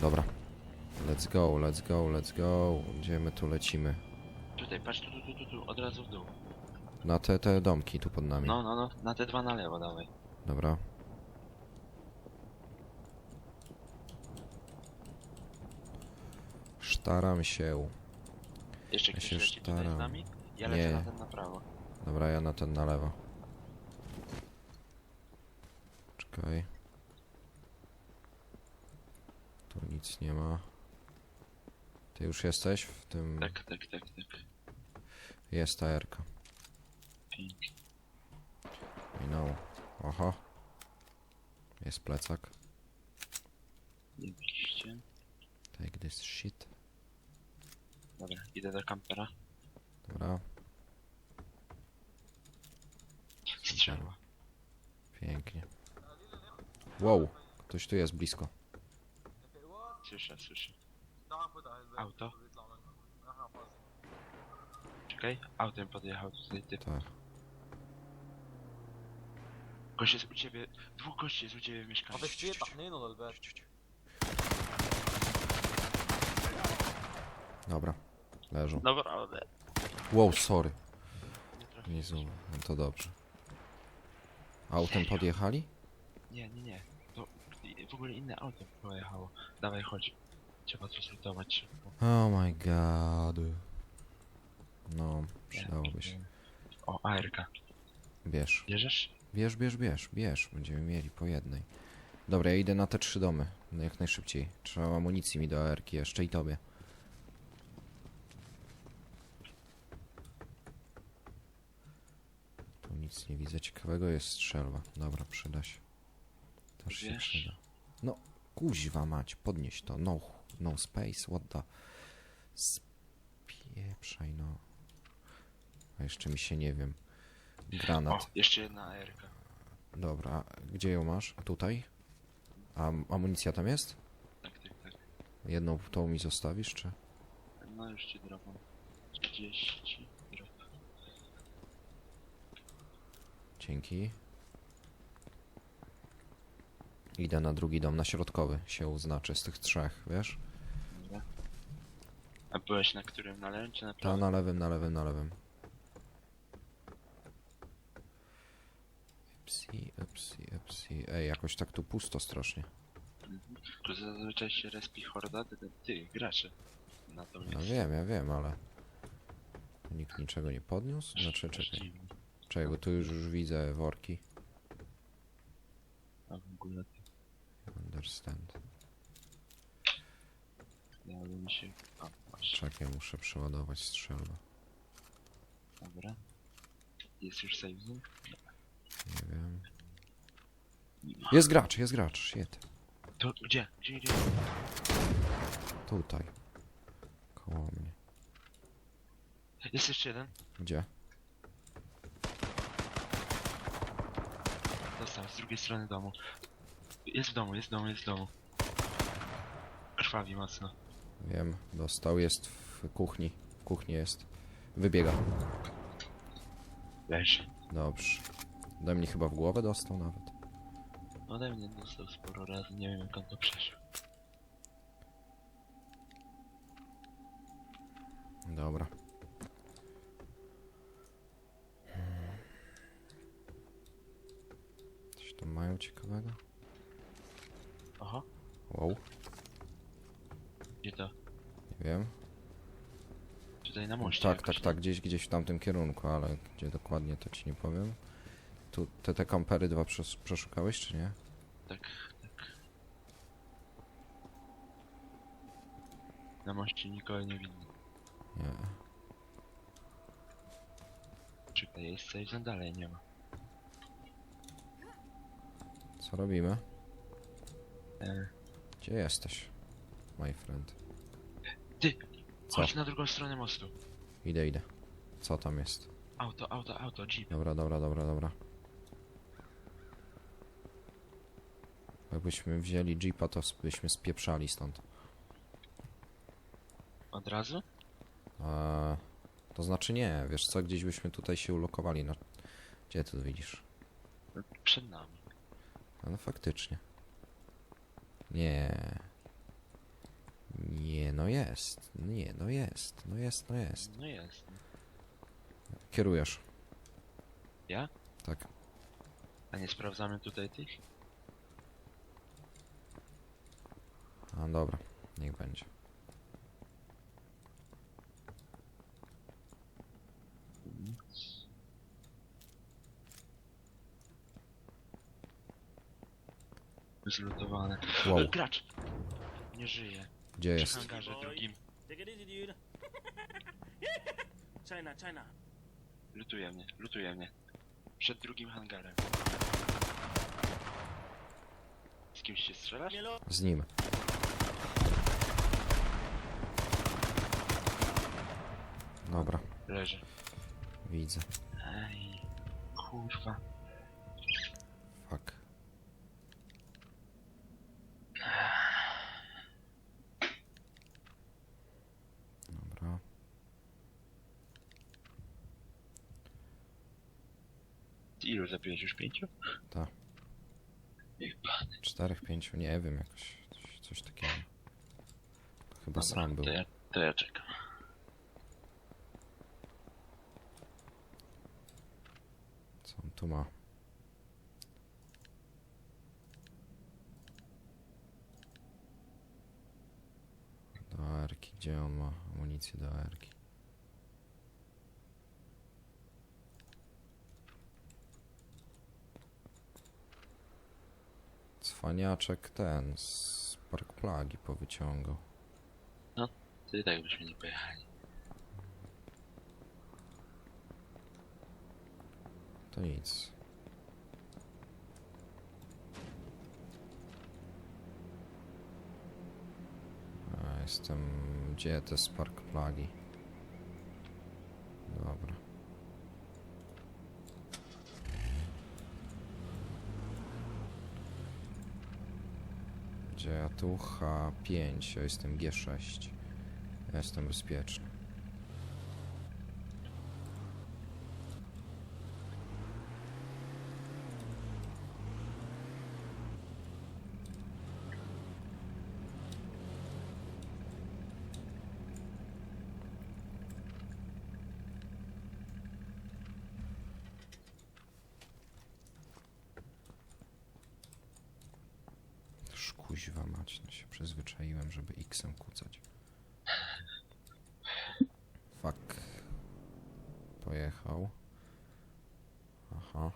Dobra. Let's go, let's go, let's go. Gdzie my tu lecimy? Tutaj, patrz, tu, tu, tu, tu, od razu w dół. Na te, te domki tu pod nami. No, no, no, na te dwa na lewo dawaj. Dobra. Staram się. Jeszcze Ja ktoś się leci tutaj staram. z nami? Ja Nie. lecę na ten na prawo. Dobra, ja na ten na lewo. Czekaj. Tu nic nie ma. Ty już jesteś w tym... Tak, tak, tak, tak. Jest ta Erka. Pięknie. I know. Oho. Jest plecak. Jebiście. Take this shit. Dobra, idę do kampera. Dobra, Strzela. pięknie. Wow, ktoś tu jest blisko. Słyszę, słyszę. Auto? Czekaj, autem podjechał tutaj typ. Tak. Gość jest u ciebie, dwóch gości jest u ciebie w mieszkaniu. Абе ще е тахнено да. Dobra. Leżą. Naprawdę. Wow, sorry. Nie zoom. No to dobrze. Autem podjechali? Nie, nie, nie. W ogóle inne auto pojechało. Dawaj, chodź. Trzeba to zlutować szybko. Oh my god. No, przydałoby się. O, ARK. Bierz. Bierzesz? Bierz, bierz, bierz, bierz. Będziemy mieli po jednej. Dobra, ja idę na te trzy domy. No Jak najszybciej. Trzeba amunicji mi do ARki jeszcze i tobie. Tu nic nie widzę ciekawego, jest strzelba. Dobra, przyda się. Też się Wiesz? przyda. No, kuźwa mać, podnieś to. No, no space, what the... Spieprzaj, no. A jeszcze mi się, nie wiem... Granat. O, jeszcze jedna ARK. Dobra, gdzie ją masz? A tutaj? A am- amunicja tam jest? Tak, tak, tak. Jedną tą mi zostawisz, czy? No już ci dropam. 30 drop. Dzięki. Idę na drugi dom, na środkowy się uznaczy z tych trzech, wiesz? A byłeś na którym? Na lewym czy na Ta prawym? na lewym, na lewym, na lewym. Epsi, epsi, epsi. Ej, jakoś tak tu pusto strasznie. Mhm. Tu zazwyczaj się respi horda, ty, ty, ty gracze. Natomiast... wiem, ja wiem, ale... Nikt niczego nie podniósł? Znaczy, czekaj. Dziwne. Czekaj, bo tu już, już widzę worki. A w ogóle to Understand. dało mi się... A, właśnie, Czekaj, muszę przeładować strzelbę. dobra. Jest już save zone? Nie wiem. Jest gracz, jest gracz, shit. To gdzie? Gdzie, gdzie? Tutaj. Koło mnie. Jest jeszcze jeden. Gdzie? Dostał z drugiej strony domu. Jest w domu, jest w domu, jest w domu. Krwawi mocno. Wiem, dostał, jest w kuchni. W kuchni jest. Wybiega. Leży. Dobrze. Ode mnie chyba w głowę dostał nawet. Ode mnie dostał sporo razy, nie wiem jak on to przeżył. Dobra. Coś tam mają ciekawego? Wow, gdzie to? nie wiem. Tutaj na moście Tak, jakoś, tak, tak, gdzieś, gdzieś w tamtym kierunku, ale gdzie dokładnie to ci nie powiem. Tu te, te kampery dwa przes- przeszukałeś, czy nie? Tak, tak. Na moście nikogo nie widzę. Nie. Czekaj, jest save zone dalej nie ma. Co robimy? E, Gdzie jesteś, my friend? ty! Co? Chodź na drugą stronę mostu. Idę, idę. Co tam jest? Auto, auto, auto, jeep. Dobra, dobra, dobra, dobra. Jakbyśmy wzięli jeepa, to byśmy spieprzali stąd. Od razu? Eee, to znaczy nie, wiesz co, gdzieś byśmy tutaj się ulokowali. No, gdzie tu widzisz? No, Przed nami. No faktycznie. Nie. Nie, no jest. Nie, no jest. No jest, no jest. No jest. Kierujesz. Ja? Tak. A nie sprawdzamy tutaj tych? A dobra, niech będzie. Zlutowane. Wow. E, Gracz! Nie żyje. Gdzie Przy jest? hangarze drugim. Take it easy, dude. China, China. Lutuje mnie, lutuje mnie. Przed drugim hangarem. Z kimś się strzelasz? Mielo. Z nim. Dobra, Leży. widzę. Ej, kurwa. Fuck. Dobra. Ilu zabiłeś już pięciu? Tak. Czterech, pięciu, nie wiem, jakoś coś, coś takiego. Chyba Dobra, sam był. To ja, to ja czekam. Co on tu ma? Do ARki, gdzie on ma amunicję do ARki? Cwaniaczek ten z Park Plagi powyciągał. To i tak byśmy nie pojechali. To nic. A, jestem... Gdzie te Spark Plagi? Dobra. Gdzie ja tu? H5, ja jestem G6. Ja jestem bezpieczny. Szkuźwa mać, no się przyzwyczaiłem, żeby X-em kucać. Fuck. Pojechał. Aha.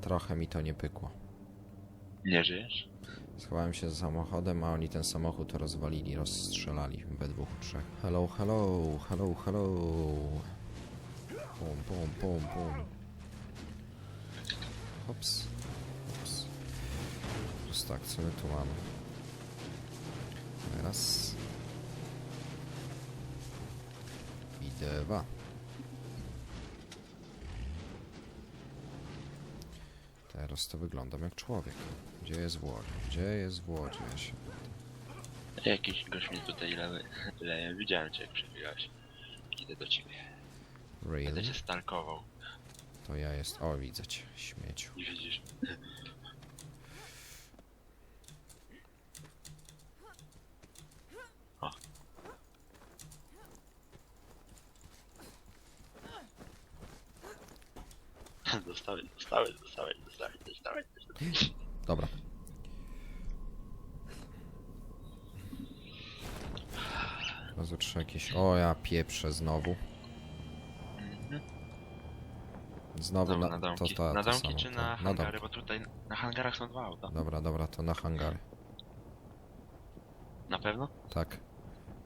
Trochę mi to nie pykło. Nie żyjesz? Schowałem się za samochodem, a oni ten samochód rozwalili, rozstrzelali we dwóch, trzech. Hello, hello, hello, hello. Pum, pum, pum, pum. Hops. Hops. Plus tak, co my tu mamy? Raz. I dwa. Teraz to wyglądam jak człowiek. Gdzie jest Włodzie? Gdzie jest się... Jakiś gość mnie tutaj leje. leje. Widziałem cię jak przebiegałeś. Idę do ciebie. Będę Really? cię stalkował. To ja jest... O, widzę cię, śmieciu. Nie widzisz. O. Dostałeś, dostałeś, dostałeś, dostałeś, dostałeś, dostałeś. Dobra. Razu trzy jakieś... O, ja pieprzę znowu. Znowu Dobra, na, na to, domki, to, na to domki samo, czy to- na hangary, domki. bo tutaj na hangarach są dwa auta. Dobra, dobra, to na hangary. Na pewno? Tak. I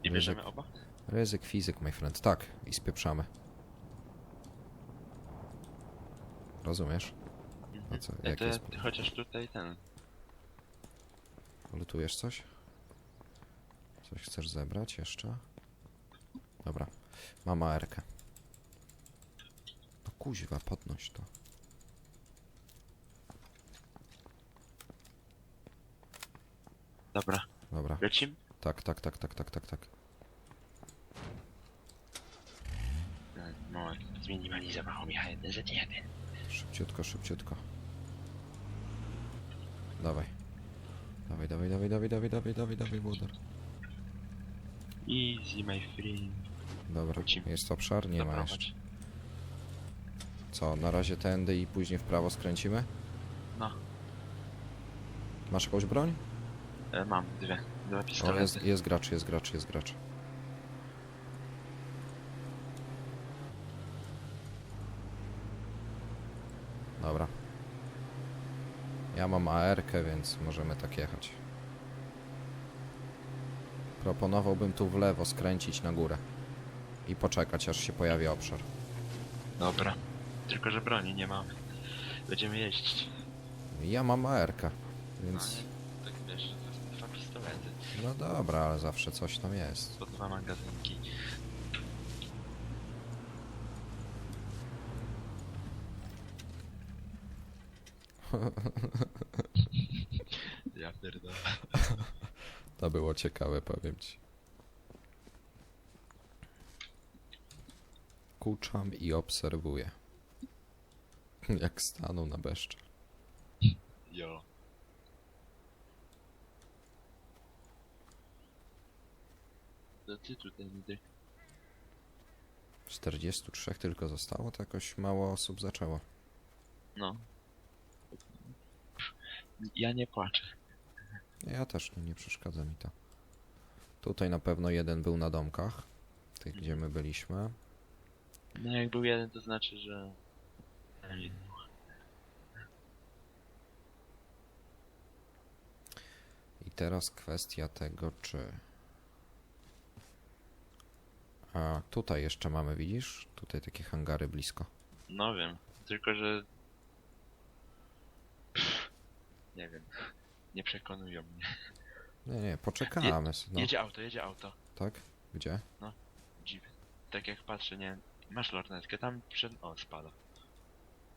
Ryzyk. bierzemy oba? Ryzyk, fizyk, my friend. Tak, i spieprzamy. Rozumiesz? A co, Ja jak to, jest? Chociaż tutaj ten. Lutujesz coś? Coś chcesz zebrać jeszcze? Dobra. Mam AR-kę. No kuźwa, podnoś to. Dobra, Dobra. lecimy? Tak, tak, tak, tak, tak, tak, tak. No, zminimalizował Michał 1 z 1. Szybciutko, szybciutko. Dawaj. Dawaj, dawaj, dawaj, dawaj, dawaj, dawaj, dawaj, dawaj, Włodar. Easy, my friend. Dobra, Wrócimy. jest obszar? Nie ma Zaprowadź. jeszcze. Co, na razie tędy i później w prawo skręcimy? No, Masz jakąś broń? e, mam dwie. Dwa O, pistolety. jest, jest gracz, jest gracz, jest gracz. Dobra. Ja mam AR, więc możemy tak jechać. Proponowałbym tu w lewo skręcić na górę. I poczekać, aż się pojawi obszar. Dobra. Tylko, że broni nie mamy. Będziemy jeździć. Ja mam AR, No, więc... nie, tak wiesz, dwa pistolety. No dobra, ale zawsze coś tam jest. Po dwa magazynki. ja pierdolę. To było ciekawe, powiem ci. Kuczam i obserwuję. Jak stanął na beszcza. Jo. To ty tutaj nigdy. 43 tylko zostało, to jakoś mało osób zaczęło. No. Ja nie płaczę. Ja też, nie przeszkadza mi to. Tutaj na pewno jeden był na domkach. Tych, gdzie my byliśmy. No jak był jeden, to znaczy, że... I teraz kwestia tego, czy... A tutaj jeszcze mamy, widzisz? Tutaj takie hangary blisko. No wiem, tylko że... Nie wiem. Nie przekonują mnie. Nie, nie, poczekamy. No, Jedzie auto, jedzie auto. tak? Gdzie? Dziwne. Tak jak patrzę, nie masz lornetkę, tam przed... O, spada.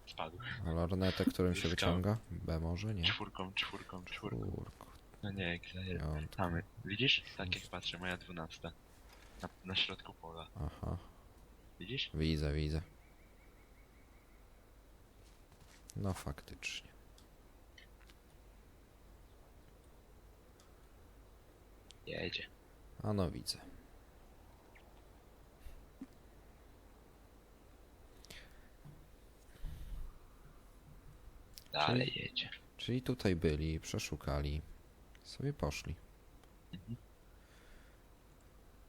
Spadł. A lornetę, którym się Skał. wyciąga? B może? Nie. Czwórką, czwórką, czwórką. Kurku. No nie, jak. Piątka. Mamy. Widzisz? Tak jak patrzę, moja dwunasta. Na, na środku pola. Aha, Widzisz? widzę, widzę. No faktycznie. Jedzie. A no widzę. Dalej jedzie. Czyli tutaj byli, przeszukali. Sobie poszli.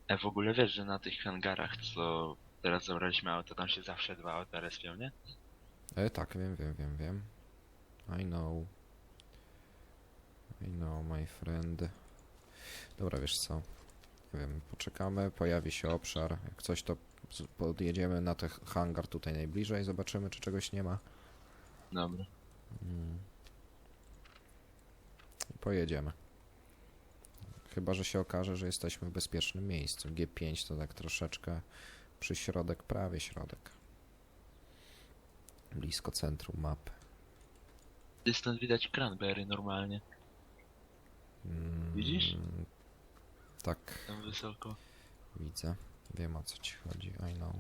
A w ogóle wiesz, że na tych hangarach, co teraz zabraliśmy auto, tam się zawsze dwa auta respią, nie? E, tak, wiem, wiem, wiem, wiem. I know. I know, my friend. Dobra, wiesz co? Nie wiem, poczekamy, pojawi się obszar. Jak coś, to z- podjedziemy na ten hangar tutaj najbliżej, zobaczymy, czy czegoś nie ma. Dobra. Mm. I pojedziemy. Chyba, że się okaże, że jesteśmy w bezpiecznym miejscu. G5 to tak troszeczkę przy środek, prawie środek. Blisko centrum mapy. Stąd widać cranberry normalnie, Mm, Widzisz? Tak, tam wysoko. widzę. Wiem o co ci chodzi. I know.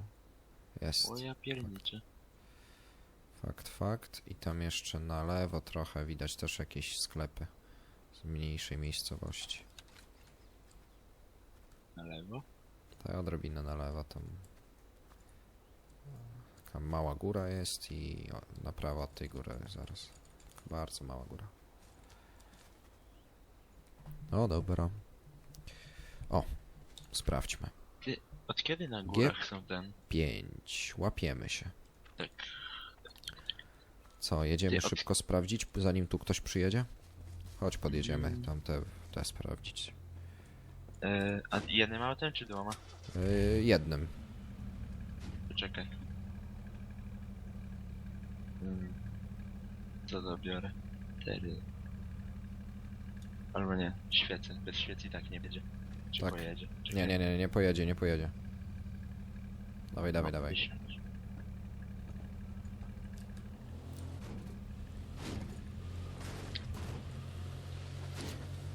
Jest. O ja pierniczę. Fakt, fakt. I tam jeszcze na lewo trochę widać też jakieś sklepy z mniejszej miejscowości. Na lewo? Ta odrobinę na lewo tam. Taka mała góra jest i o, na prawo od tej góry zaraz. Bardzo mała góra. No dobra. O, sprawdźmy. Od kiedy na górach są ten... Pięć. Łapiemy się. Tak. Co, jedziemy od- szybko sprawdzić, zanim tu ktoś przyjedzie? Chodź, podjedziemy Mm. tam te, te sprawdzić. E, a jednym autem czy dwoma? Yy, jednym. Poczekaj. Mm. Co dobiorę? Cztery. Albo nie, świece. Bez świec i tak nie będzie. Czy Tak. pojedzie? Czy Nie, nie, nie, nie pojedzie, nie pojedzie. Dawaj, dawaj, dawaj.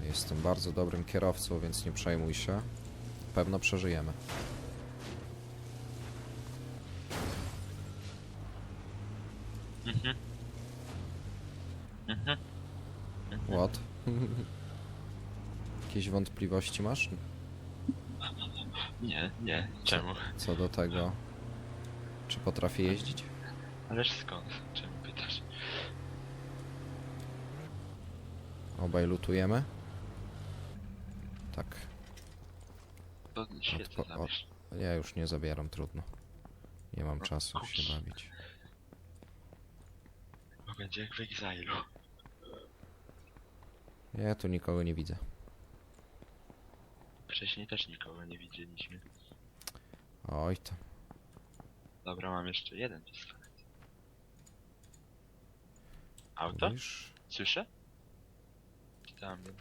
Jestem bardzo dobrym kierowcą, więc nie przejmuj się. Pewno przeżyjemy. Mhm. Mhm. mhm. What? Jakieś wątpliwości masz Nie, nie, czemu? co do tego? Czy potrafię jeździć? Ależ skąd? Czemu pytasz? Obaj lutujemy? Tak. Odpo- zabierz. Ja już nie zabieram, trudno. Nie mam No, czasu się bawić. Bo będzie jak w. Ja tu nikogo nie widzę. Wcześniej też nikogo nie widzieliśmy. Oj to. Dobra, mam jeszcze jeden pistolet. Auto? Widzisz? Słyszę? Czy Tam. był?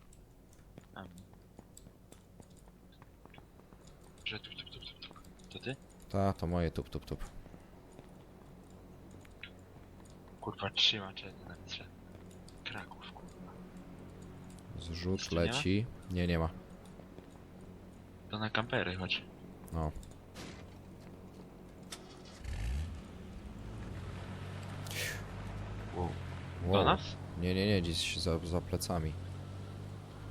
Tam. Że tup, tup, tup, tup, tup. To ty? Ta, to moje tup tup tup. Kurwa, trzyma czedy na mistrze. Kraków, kurwa. Zrzut Jeszcze nie ma? leci. Nie, nie ma. To na kampery chodź. No. Wow. Do Wow. nas? Nie, nie, nie, gdzieś za, za plecami.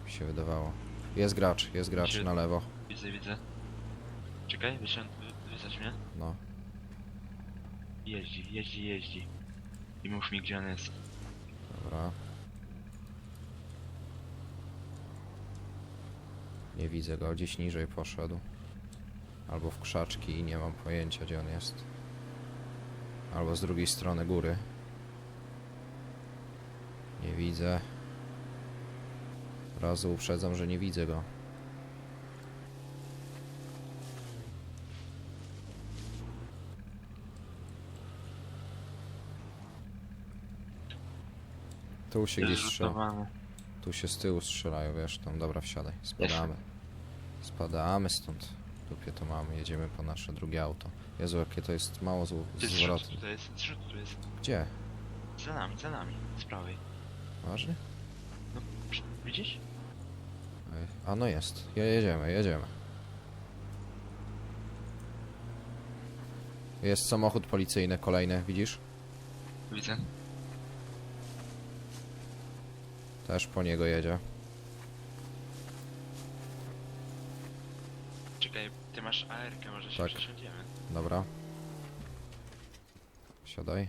Mi się wydawało. Jest gracz, jest gracz Gdzie? na lewo. Widzę, widzę. Czekaj, wysiądź, wy, wysadź mnie. No. Jeździ, jeździ, jeździ. I mów mi, gdzie on jest. Dobra. Nie widzę go, gdzieś niżej poszedł. Albo w krzaczki i nie mam pojęcia gdzie on jest. Albo z drugiej strony góry. Nie widzę. Od Razu uprzedzam, że nie widzę go. Tu się gdzieś. Zrzutowany. Tu się z tyłu strzelają, wiesz, tam, dobra, wsiadaj, spadamy. Spadamy stąd. W Dupie to mamy, jedziemy po nasze drugie auto. Jezu, jakie to jest mało zł- zrzut zwrotne. tutaj jest, zrzut jest. Gdzie? Za nami, za nami. Z prawej. Ważnie? No, widzisz? Ej, A no jest, Je, jedziemy, jedziemy. Jest samochód policyjny kolejny, widzisz? Widzę. Też po niego jedzie. Czekaj, ty masz AR-kę, może się Tak. przesiądziemy. Dobra. Siadaj.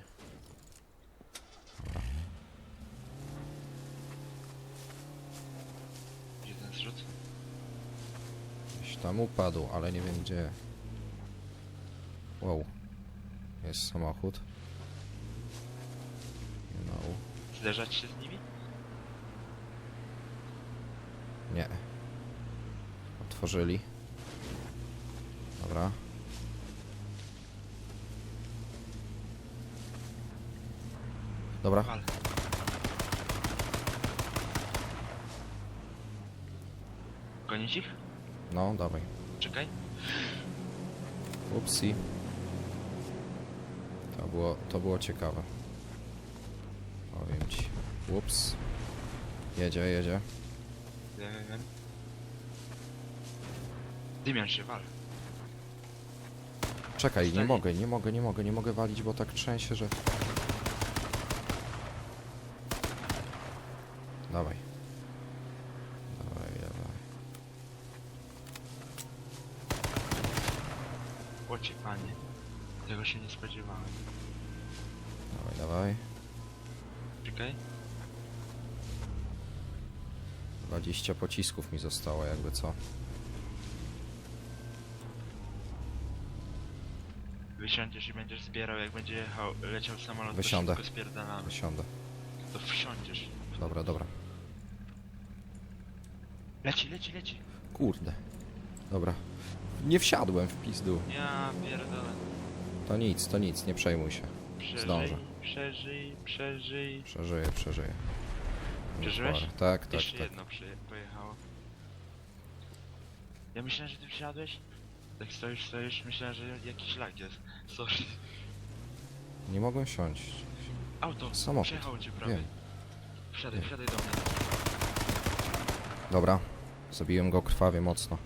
Ten zrzut? Gdzieś tam upadł, ale nie wiem gdzie. Wow. Jest samochód. No. Zderzać się z nimi? Nie. Otworzyli. Dobra. Dobra. Wal. Gonić ich? No, dawaj. Czekaj. Upsi. To było, to było ciekawe. Powiem ci. Ups. Jedzie, jedzie. Wiem, wiem. Dymian się, wal. Czekaj, nie mogę, nie mogę, nie mogę, nie mogę walić, bo tak trzęsie, że... Dawaj. Dawaj, dawaj. Łocie, panie. Tego się nie spodziewałem. Dawaj, dawaj. Czekaj. 20 pocisków mi zostało, jakby co. Wysiądziesz i będziesz zbierał, jak będzie jechał, leciał samolot, Wysiądę. to szybko spierdalamy. Wysiądę. To wsiądziesz. Dobra, dobra. Leci, leci, leci. Kurde. Dobra. Nie wsiadłem w pizdu. Ja pierdolę. To nic, to nic, nie przejmuj się. Przeżyj, Zdążę. przeżyj, przeżyj. Przeżyję, przeżyję. Przeżyłeś? parę. Tak, tak, Jeszcze tak. jedno przyje- pojechało. Ja myślałem, że ty wsiadłeś. Tak stoisz, stoisz, myślałem, że jakiś lag jest. Sorry. Nie mogłem siąść. Auto, Samochód. przejechało cię prawie. Wiem. Wsiadaj, Wiem. wsiadaj do mnie. Dobra. Zabiłem go krwawie mocno.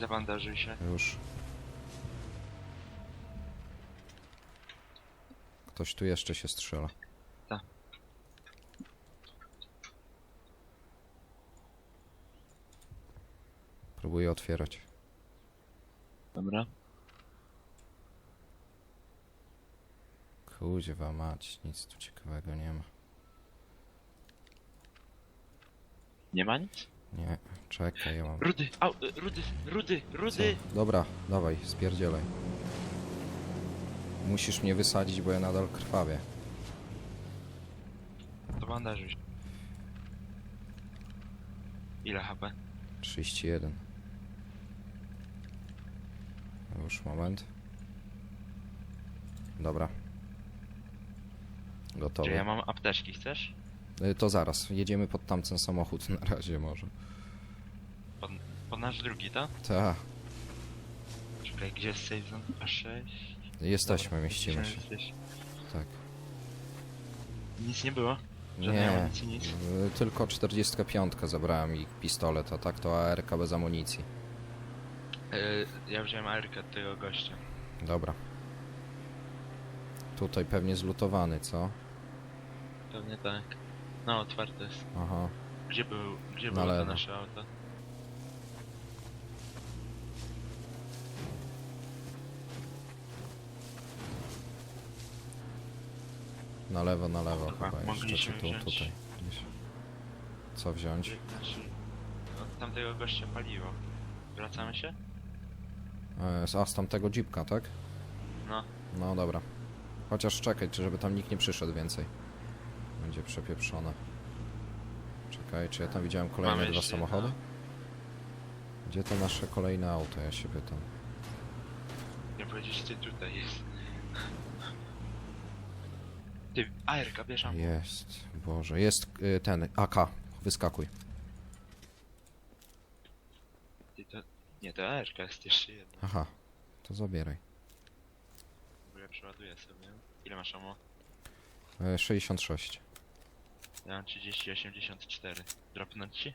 Zabandażuj się. Już. Ktoś tu jeszcze się strzela. Próbuję otwierać. Dobra. Kuźwa mać, nic tu ciekawego nie ma. Nie ma nic? Nie, czekaj, ja mam... Rudy, au, y, rudy, rudy, rudy! Dobra, dawaj, spierdzielaj. Musisz mnie wysadzić, bo ja nadal krwawię. To bandażuj. Ile HP? 31. Już moment. Dobra. Czy Gotowy. ja mam apteczki, chcesz? Y, To zaraz, jedziemy pod tamten samochód na razie może. Pod, pod nasz drugi, tak? Ta, Czekaj, gdzie jest save zone? A6? jesteśmy, mieścimy się. jesteś. Tak. Nic nie było? Żadnej Nie, amunicji, nic? y, tylko 45 zabrałem i pistolet, a tak to ARK bez amunicji. Yy, ja wziąłem ARK od tego gościa. Dobra. Tutaj pewnie zlutowany, co? Pewnie tak. No, otwarte jest. Aha. Gdzie był, gdzie Na było to nasze auto? Na lewo, na lewo chyba jeszcze, mogliśmy tu, wziąć. tutaj. Gdzieś. Co wziąć? Znaczy, od tamtego gościa paliwo. Wracamy się? E, a, z tamtego jeepka, tak? No. No dobra. Chociaż czekaj, czy żeby tam nikt nie przyszedł więcej. Będzie przepieprzone. Czekaj, czy ja tam widziałem kolejne Mamy dwa jeszcze samochody? jedno. Gdzie to nasze kolejne auto, ja się pytam. Nie powiedzieć, ty tutaj jest. Ty, ARK, bierz ammo. Jest, Boże, jest y, ten, AK, wyskakuj. Ty to... Nie, to ARK jest jeszcze jedna. Aha, to zabieraj. W ogóle przeładuję sobie. Ile masz ammo? E, 66. Ja mam 30, 84. Dropnąć ci?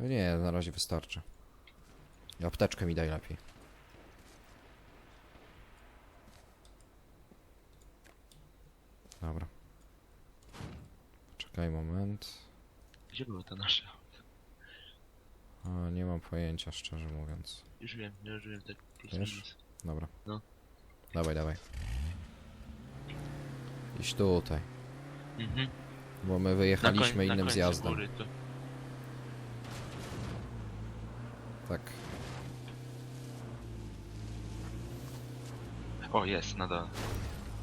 Nie, na razie wystarczy. I apteczkę mi daj lepiej. Dobra. Czekaj moment. Gdzie było to nasze? A, nie mam pojęcia, szczerze mówiąc. Już wiem, już wiem, tak plus Wiesz? minus. Dobra. No. Dawaj, dawaj. Iść tutaj, Mhm. bo my Na wyjechaliśmy na innym końcu zjazdem. góry to. Tak. O, jest, na dole.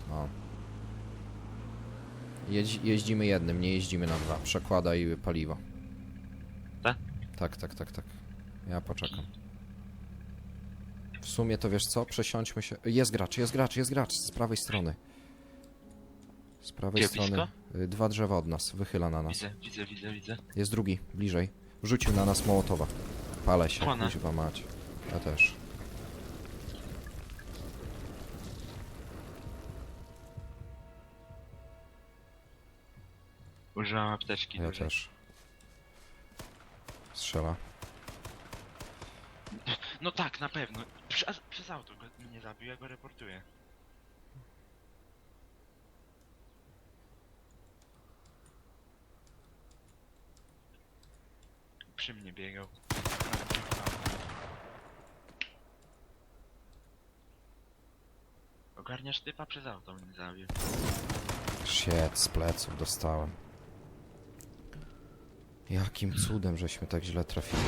No. Jedź, jeździmy jednym, nie jeździmy na dwa. Przekładaj paliwo. Tak? Tak, tak, tak. Ja poczekam. W sumie to wiesz co? Przesiądźmy się. Jest gracz, jest gracz, jest gracz z prawej strony. Z prawej Gdzie, strony. y, Dwa drzewa od nas, wychyla na nas. Widzę, widzę, widzę, widzę. Jest drugi, bliżej. Wrzucił na nas Mołotowa. Palę się, Kłana. kuźwa mać. Ja też. Użyłam apteczki Ja dużej. też. Strzela. No tak, na pewno. Przez, przez auto go mnie zabił, ja go reportuję. Przy mnie biegał. Ogarniasz typa przez auto mnie zabił. Shit, z pleców dostałem. Jakim cudem żeśmy tak źle trafili.